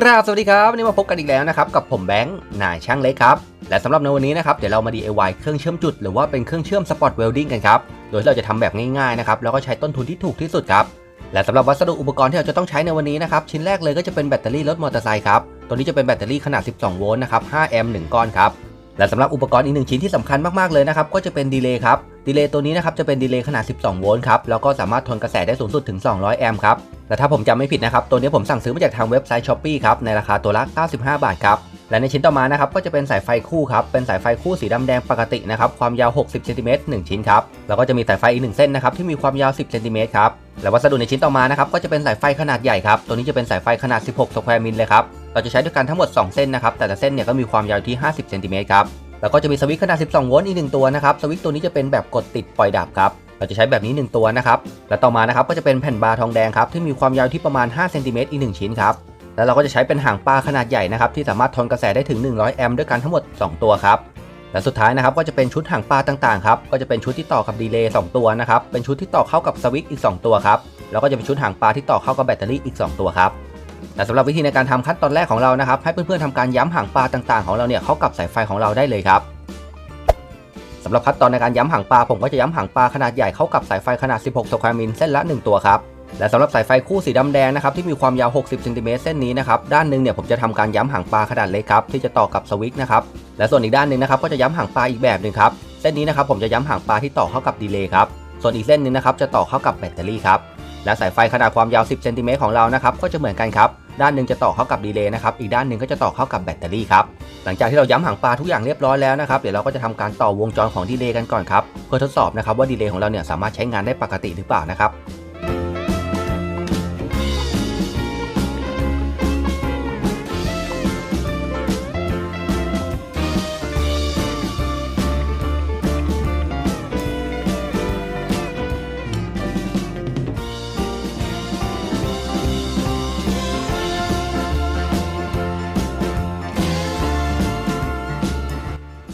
กราบสวัสดีครับวันนี้มาพบกันอีกแล้วนะครับกับผมแบงค์นายช่างเล็กครับและสำหรับในวันนี้นะครับเดี๋ยวเรามา DIY เครื่องเชื่อมจุดหรือว่าเป็นเครื่องเชื่อมสปอตเวลดิ้งกันครับโดยที่เราจะทำแบบง่ายๆนะครับแล้วก็ใช้ต้นทุนที่ถูกที่สุดครับและสำหรับวัสดุอุปกรณ์ที่เราจะต้องใช้ในวันนี้นะครับชิ้นแรกเลยก็จะเป็นแบตเตอรี่รถมอเตอร์ไซค์ครับตัวนี้จะเป็นแบตเตอรี่ขนาด 12 โวลต์นะครับ 5 แอมป์ 1 ก้อนครับ และสำหรับอุปกรณ์อีกหนึ่งชิ้นที่สำคัญมาก ๆ เลยนะครับ ก็จะเป็นดีเลย์ครับดีเลย์ตัวนี้นะครับจะเป็นดีเลย์ขนาด 12 โวลต์ครับ แล้วก็สามารถทนกระแสได้สูงสุดถึง 200 แอมป์ครับ และถ้าผมจำไม่ผิดนะครับ ตัวนี้ผมสั่งซื้อมาจากทางเว็บไซต์ s h อ p e e ครับ ในราคาตัวละ 95 บาทครับ และในชิ้นต่อมานะครับก็จะเป็นสายไฟคู่ครับ เป็นสายไฟคู่สีดำแดงปกตินะครับ ความยาว 60เซนติเมตร1ชิ้นครับ แล้วก็จะมีสายไฟอีก1เส้นนะครับที่มีความยาว 10เซนติเมตรครับ และวัสดุในชิ้นต่อมานะครับก็จะเป็นสายไฟขนาดใหญ่ครับ ตัวนี้จะเป็นสายไฟขนาด 16สแควร์มิลเลยครับ เราจะใช้ด้วยกันทั้งหมด 2 เส้นนะครับ แต่ละเส้นเนี่ยก็มีความยาวที่ 50เซนติเมตรครับ แล้วก็จะมีสวิตช์ขนาด 12 โวลต์อีกหนึ่งตัวนะครับ สวิตช์ตัวนี้จะเป็นแบบกดติดปล่อยดับครับ เราจะใช้แบบนี้ 1 ตัวนะครับ และต่อมานะครับก็จะเป็นแผ่นบาร์ทองแดงครับที่มีความยาวที่ประมาณ5เซนติเมตรอีก 1 ชิ้นครับ แล้วเราก็จะใช้เป็นหางปลาขนาดใหญ่นะครับที่สามารถทนกระแสได้ถึง 100 แอมป์ด้วยกันทั้งหมด 2 ตัวครับและสุดท้ายนะครับก็จะเป็นชุดหางปลาต่างๆครับก็จะเป็นชุดที่ต่อกับดีเลย์2ตัวนะครับเป็นชุดที่ต่อเข้ากับสวิตช์อีก 2 ตัวครับแล้วก็จะเป็นชุดหางปลาที่ต่อเข้ากับแบตเตอรี่อีก 2 ตัวครับ และสำหรับวิธีในการทำขั้นตอนแรกของเรานะครับ ให้เพื่อนๆทำการย้ำหางปลาต่างๆ ของเราเนี่ยเข้ากับสายไฟของเราได้เลยครับสำหรับขั้นตอนในการย้ำหางปลาผมก็จะย้ำหางปลาขนาดใหญ่เข้ากับสายไฟขนาด 16สแควร์มิลเส้นละ 1 ตัวครับและสำหรับสายไฟคู่สีดำแดงนะครับที่มีความยาว 60เซนติเมตรเส้นนี้นะครับด้านหนึ่งเนี่ยผมจะทำการย้ำหางปลาขนาดเล็กครับที่จะต่อกับสวิตช์นะครับและส่วนอีกด้านหนึ่งนะครับก็จะย้ำหางปลาอีกแบบหนึ่งครับเส้นนี้นะครับผมจะย้ำหางปลาที่ต่อเข้ากับดีเลย์ครับส่วนอีกเส้นหนึงนะครับจะต่อเข้ากับแบตเตอรี่ครับ และสายไฟขนาดความยาว 10 เซนติเมตรของเรานะครับก็จะเหมือนกันครับ ด้านหนึ่งจะต่อเข้ากับดีเลย์นะครับ อีกด้านหนึ่งก็จะต่อเข้ากับแบตเตอรี่ครับ หลังจากที่เราย้ำหางปลาทุกอย่างเรียบร้อยแล้วนะครับ เดี๋ยวเราก็จะทำการต่อวงจรของดีเลย์กันก่อนครับ เพื่อทดสอบนะครับว่าดีเลย์ของเราเนี่ยสามารถใช้งานได้ปกติหรือเปล่านะครับ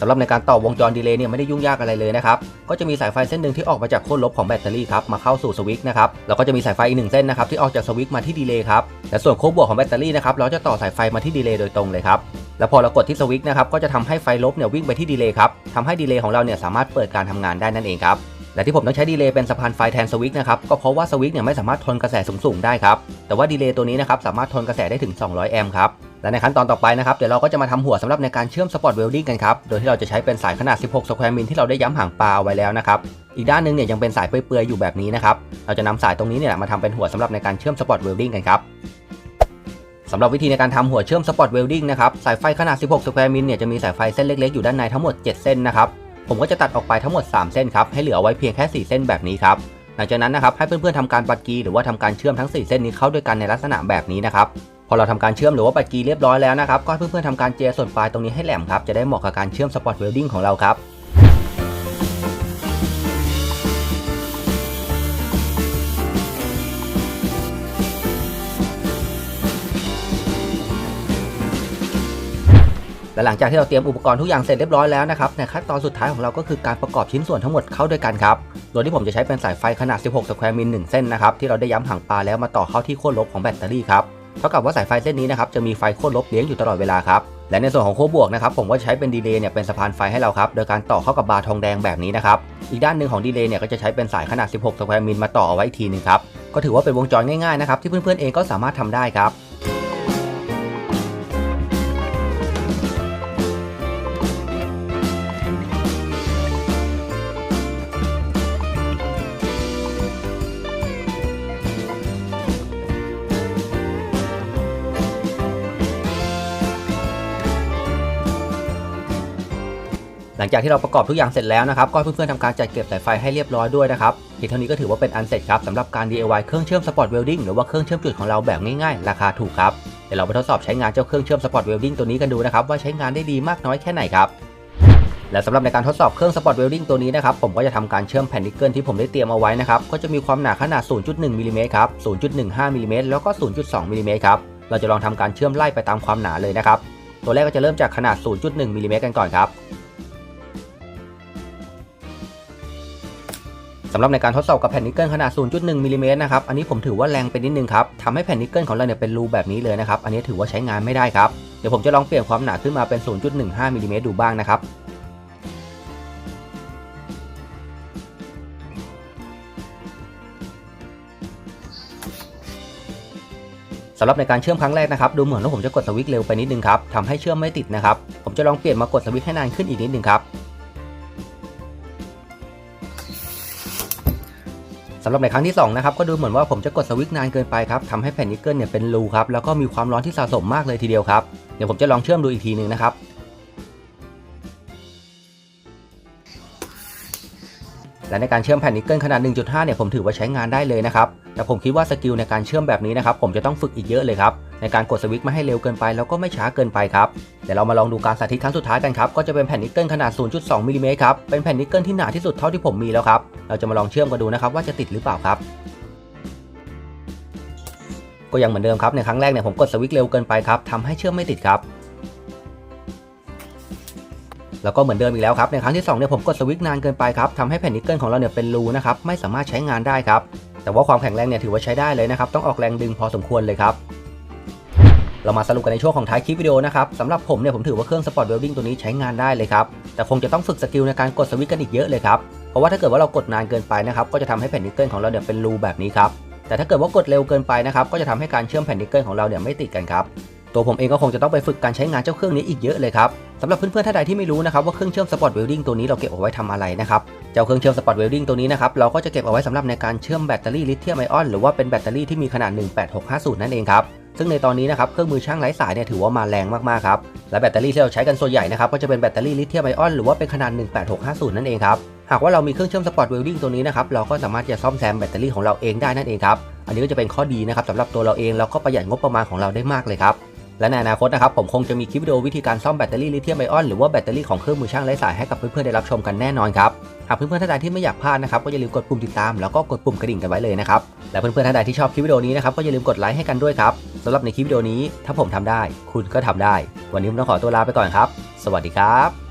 ำหรับในการต่อวงจรดีเลย์เนี่ยไม่ได้ยุ่งยากอะไรเลยนะครับ ก็จะมีสายไฟเส้นหนึ่งที่ออกมาจากโค้วลบของแบตเตอรี่ครับมาเข้าสู่สวิตช์นะครับแล้วก็จะมีสายไฟอีกหนึ่งเส้นนะครับที่ออกจากสวิตช์มาที่ดีเลย์ครับและส่วนโค้วบวกของแบตเตอรี่นะครับเราจะต่อสายไฟมาที่ดีเลย์โดยตรงเลยครับแล้วพอเรากดที่สวิตช์นะครับก็จะทำให้ไฟลบเนี่ยวิ่งไปที่ดีเลย์ครับทำให้ดีเลย์ของเราเนี่ยสามารถเปิดการทำงานได้นั่นเองครับ และที่ผมต้องใช้ดีเลย์เป็นสะพานไฟแทนสวิตนะครับก็เพราะว่าสวิตเนี่ยไม่สามารถทนกระแสสูงๆได้ครับแต่ว่าดีเลย์ตัวนี้นะครับสามารถทนกระแสได้ถึง 200 แอมป์ครับและในขั้นตอนต่อไปนะครับเดี๋ยวเราก็จะมาทำหัวสำหรับในการเชื่อมสปอตเวลดิ้งกันครับโดยที่เราจะใช้เป็นสายขนาด 16 สแควร์มิลที่เราได้ย้ำหางปลาเอาไว้แล้วนะครับอีกด้านหนึงเนี่ยยังเป็นสายเปื่อยๆอยู่แบบนี้นะครับเราจะนำสายตรงนี้เนี่ยมาทำเป็นหัวสำหรับในการเชื่อมสปอตเวลดิ้งกันครับสำหรับวิธีในการทำหัวเชื่อมสปอตเวลดิ้งนะครับสายไฟขนาด 16 สแควร์มิลเนี่ยจะมีสายไฟเส้นเล็กๆอยู่ด้านในทั้งหมด 7 เส้นนะครับ ผมก็จะตัดออกไปทั้งหมด 3 เส้นครับให้เหลือไว้เพียงแค่ 4 เส้นแบบนี้ครับหลังจากนั้นนะครับให้เพื่อนๆทำการปัดกีหรือว่าทำการเชื่อมทั้ง 4 เส้นนี้เข้าด้วยกันในลักษณะแบบนี้นะครับพอเราทำการเชื่อมหรือว่าปัดกีเรียบร้อยแล้วนะครับก็ให้เพื่อนๆทำการเจียส่วนปลายตรงนี้ให้แหลมครับจะได้เหมาะกับการเชื่อมสปอตเวลดิ้งของเราครับ และหลังจากที่เราเตรียมอุปกรณ์ทุกอย่างเสร็จเรียบร้อยแล้วนะครับในขั้นตอนสุดท้ายของเราก็คือการประกอบชิ้นส่วนทั้งหมดเข้าด้วยกันครับโดยที่ผมจะใช้เป็นสายไฟขนาด 16 สแควร์มิล1เส้นนะครับที่เราได้ย้ำหางปลาแล้วมาต่อเข้าที่โค้ดลบของแบตเตอรี่ครับเท่ากับว่าสายไฟเส้นนี้นะครับจะมีไฟโค้ดลบเลี้ยงอยู่ตลอดเวลาครับและในส่วนของโค้ดบวกนะครับผมก็ใช้เป็นดีเลย์เนี่ยเป็นสะพานไฟให้เราครับโดยการต่อเข้ากับบาร์ทองแดงแบบนี้นะครับอีกด้านหนึ่งของดีเลย์เนี่ยก็จะใช้เป็นสายขนาด 16 สแควร์มิลมาต่อเอาไว้ทีนึงครับก็ถือว่าเป็นวงจรง่ายๆนะครับที่เพื่อนๆเองก็สามารถทำได้ครับ ลังจากที่เราประกอบทุกอย่างเสร็จแล้วนะครับก็ให้เพื่อนๆทำการจัดเก็บสายไฟให้เรียบร้อยด้วยนะครับเพียงเท่านี้ก็ถือว่าเป็นอันเสร็จครับสำหรับการ DIY เครื่องเชื่อมสปอตเวลดิ้งหรือว่าเครื่องเชื่อมจุดของเราแบบง่ายๆ ราคาถูกครับเดี๋ยวเราไปทดสอบใช้งานเจ้าเครื่องเชื่อมสปอตเวลดิ้งตัวนี้กันดูนะครับว่าใช้งานได้ดีมากน้อยแค่ไหนครับและสำหรับในการทดสอบเครื่องสปอตเวลดิ้งตัวนี้นะครับผมก็จะทำการเชื่อมแผ่นนิกเกิลที่ผมได้เตรียมเอาไว้นะครับก็จะมีความหนาขนาด 0.1มิลิเมตรครับ 0.15มิลลิเมตรแล้วก็ 0.2มิลิเมตรครับเราจะลองทำการเชื่อมไล่ไปตามความหนาเลยนะครับตัวแรกก็จะเริ่มจากขนาด 0.1มิลลิเมตรกันก่อนครับ สำหรับในการทดสอบกับแผ่นนิกเกิลขนาด 0.1มิลลิเมตรนะครับ อันนี้ผมถือว่าแรงไปนิดนึงครับทำให้แผ่นนิกเกิลของเราเนี่ยเป็นรูแบบนี้เลยนะครับ อันนี้ถือว่าใช้งานไม่ได้ครับ เดี๋ยวผมจะลองเปลี่ยนความหนาขึ้นมาเป็น 0.15มิลลิเมตรดูบ้างนะครับสำหรับในการเชื่อมครั้งแรกนะครับ ดูเหมือนว่าผมจะกดสวิตช์เร็วไปนิดนึงครับทำให้เชื่อมไม่ติดนะครับ ผมจะลองเปลี่ยนมากดสวิตช์ให้นานขึ้นอีกนิดนึงครับ สำหรับในครั้งที่2นะครับก็ดูเหมือนว่าผมจะกดสวิตช์นานเกินไปครับทำให้แผ่นนิกเกิลเนี่ยเป็นรูครับแล้วก็มีความร้อนที่สะสมมากเลยทีเดียวครับเดี๋ยวผมจะลองเชื่อมดูอีกทีหนึ่งนะครับ และในการเชื่อมแผ่นนิกเกิลขนาด 1.5 เนี่ยผมถือว่าใช้งานได้เลยนะครับ แต่ผมคิดว่าสกิลในการเชื่อมแบบนี้นะครับผมจะต้องฝึกอีกเยอะเลยครับ ในการกดสวิตช์ไม่ให้เร็วเกินไปแล้วก็ไม่ช้าเกินไปครับ เดี๋ยวเรามาลองดูการสาธิตครั้งสุดท้ายกันครับ ก็จะเป็นแผ่นนิกเกิลขนาด 0.2มิลลิเมตรครับ เป็นแผ่นนิกเกิลที่หนาที่สุดเท่าที่ผมมีแล้วครับ เราจะมาลองเชื่อมกันดูนะครับว่าจะติดหรือเปล่าครับก็ยังเหมือนเดิมครับในครั้งแรกเนี่ยผมกดสวิตช์เร็วเกินไปครับทำให้เชื่อมไม่ติดครับ แล้วก็เหมือนเดิมอีกแล้วครับในครั้งที่2เนี่ยผมกดสวิตช์นานเกินไปครับทำให้แผ่นนิกเกิลของเราเนี่ยเป็นรูนะครับไม่สามารถใช้งานได้ครับแต่ว่าความแข็งแรงเนี่ยถือว่าใช้ได้เลยนะครับต้องออกแรงดึงพอสมควรเลยครับเรามาสรุปกันในช่วงของท้ายคลิปวิดีโอนะครับสำหรับผมเนี่ยผมถือว่าเครื่องสปอร์ตเวลดิ้งตัวนี้ใช้งานได้เลยครับ แต่คงจะต้องฝึกสกิลในการกดสวิตช์กันอีกเยอะเลยครับ เพราะว่าถ้าเกิดว่าเรากดนานเกินไปนะครับก็จะทำให้แผ่นนิกเกิลของเราเนี่ยเป็นรูแบบนี้ครับ แต่ถ้าเกิดว่ากดเร็วเกินไปนะครับก็จะทำให้การเชื่อมแผ่นนิกเกิลของเราเนี่ยไม่ติดกันครับ ตัวผมเองก็คงจะต้องไปฝึกการใช้งานเจ้าเครื่องนี้อีกเยอะเลยครับสำหรับเพื่อนๆท่านใดที่ไม่รู้นะครับว่าเครื่องเชื่อมสปอตเวลดิ้งตัวนี้เราเก็บเอาไว้ทำอะไรนะครับเจ้าเครื่องเชื่อมสปอตเวลดิ้งตัวนี้นะครับเราก็จะเก็บเอาไว้สำหรับในการเชื่อมแบตเตอรี่ลิเธียมไอออนหรือว่าเป็นแบตเตอรี่ที่มีขนาด 18650 นั่นเองครับซึ่งในตอนนี้นะครับเครื่องมือช่างไร้สายเนี่ยถือว่ามาแรงมากๆครับและแบตเตอรี่ที่เราใช้กันส่วนใหญ่นะครับก็จะเป็นแบตเตอรี่ลิเธียมไอออนหรือว่าเป็นขนาด 18650 นั่นเองครับหากว่าเรามีเครื่องเชื่อมสปอตเวลดิ้งตัวนี้นะครับเราก็สามารถจะซ่อมแซมแบตเตอรี่ของเราเองได้นั่นเองครับอันนี้ก็จะเป็นข้อดีนะครับสำหรับตัวเราเองแล้วก็ประหยัดงบประมาณของเราได้มากเลยครับ และในอนาคตนะครับผมคงจะมีคลิปวิดีโอวิธีการซ่อมแบตเตอรี่ลิเธียมไอออนหรือว่าแบตเตอรี่ของเครื่องมือช่างไร้สายให้กับเพื่อนๆได้รับชมกันแน่นอนครับหากเพื่อนๆท่านใดที่ไม่อยากพลาดนะครับก็อย่าลืมกดปุ่มติดตาม แล้วก็กดปุ่มกระดิ่งกันไว้เลยนะครับและเพื่อนๆท่านใดที่ชอบคลิปวิดีโอนี้นะครับก็อย่าลืมกดไลค์ให้กันด้วยครับสำหรับในคลิปวิดีโอนี้ ถ้าผมทำได้ คุณก็ทำได้ วันนี้ผมต้องขอตัวลาไปก่อนครับ สวัสดีครับ